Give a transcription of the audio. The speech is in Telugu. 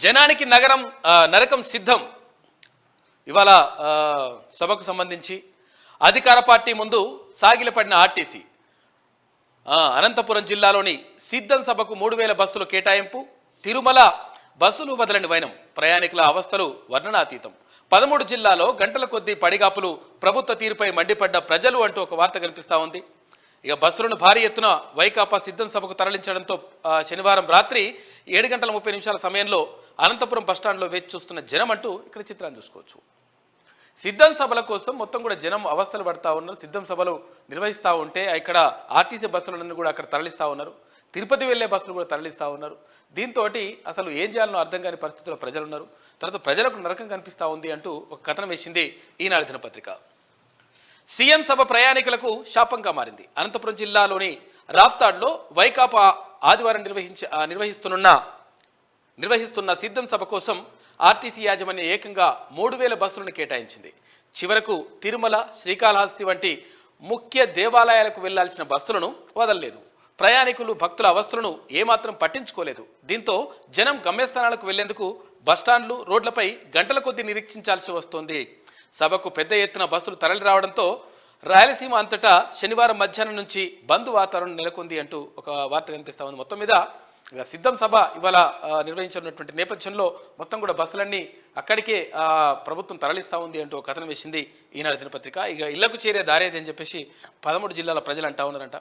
జనానికి నగరం నరకం సిద్ధం. ఇవాళ సభకు సంబంధించి అధికార పార్టీ ముందు సాగిలపడిన ఆర్టీసీ అనంతపురం జిల్లాలోని సిద్ధం సభకు మూడు వేల బస్సులు కేటాయింపు తిరుమల బస్సులు వదలని వైనం. ప్రయాణికుల అవస్థలు వర్ణనాతీతం. పదమూడు జిల్లాలో గంటల కొద్దీ పడిగాపులు ప్రభుత్వ తీరుపై మండిపడ్డ ప్రజలు అంటూ ఒక వార్త కనిపిస్తూ ఉంది. ఇక బస్సులను భారీ ఎత్తున వైకాపా సిద్ధం సభకు తరలించడంతో శనివారం రాత్రి ఏడు గంటల ముప్పై నిమిషాల సమయంలో అనంతపురం బస్టాండ్లో వేచి చూస్తున్న జనం అంటూ ఇక్కడ చిత్రాన్ని చూసుకోవచ్చు. సిద్ధం సభల కోసం మొత్తం కూడా జనం అవస్థలు పడతా ఉన్నారు. సిద్ధం సభలు నిర్వహిస్తూ ఉంటే ఇక్కడ ఆర్టీసీ బస్సులను కూడా అక్కడ తరలిస్తూ ఉన్నారు. తిరుపతి వెళ్ళే బస్సులు కూడా తరలిస్తూ ఉన్నారు. దీంతో అసలు ఏం చేయాలనో అర్థం కాని పరిస్థితిలో ప్రజలు ఉన్నారు తర్వాత ప్రజలకు నరకం కనిపిస్తూ ఉంది అంటూ ఒక కథనం వేసింది ఈనాడు దినపత్రిక. సీఎం సభ ప్రయాణికులకు శాపంగా మారింది. అనంతపురం జిల్లాలోని రాప్తాడ్లో వైకాపా ఆదివారం నిర్వహించ నిర్వహిస్తున్న నిర్వహిస్తున్న సిద్ధం సభ కోసం ఆర్టీసీ యాజమాన్యం ఏకంగా మూడు వేల బస్సులను కేటాయించింది. చివరకు తిరుమల శ్రీకాళహస్తి వంటి ముఖ్య దేవాలయాలకు వెళ్ళాల్సిన బస్సులను వదలలేదు. ప్రయాణికులు భక్తుల అవస్థలను ఏమాత్రం పట్టించుకోలేదు. దీంతో జనం గమ్యస్థానాలకు వెళ్ళేందుకు బస్టాండ్లు రోడ్లపై గంటల కొద్దీ నిరీక్షించాల్సి వస్తోంది. సభకు పెద్ద ఎత్తున బస్సులు తరలి రావడంతో రాయలసీమ అంతటా శనివారం మధ్యాహ్నం నుంచి బంద్ వాతావరణం నెలకొంది అంటూ ఒక వార్త కనిపిస్తా ఉంది మొత్తం మీద ఇక సిద్ధం సభ ఇవాళ నిర్వహించనున్నటువంటి నిర్వహించినటువంటి నేపథ్యంలో మొత్తం కూడా బస్సులన్నీ అక్కడికే ప్రభుత్వం తరలిస్తా ఉంది అంటూ ఒక కథనం వేసింది ఈనాడు దినపత్రిక. ఇక ఇళ్ళకు చేరే దారేది అని చెప్పేసి పదమూడు జిల్లాల ప్రజలు అంటా ఉన్నారంట.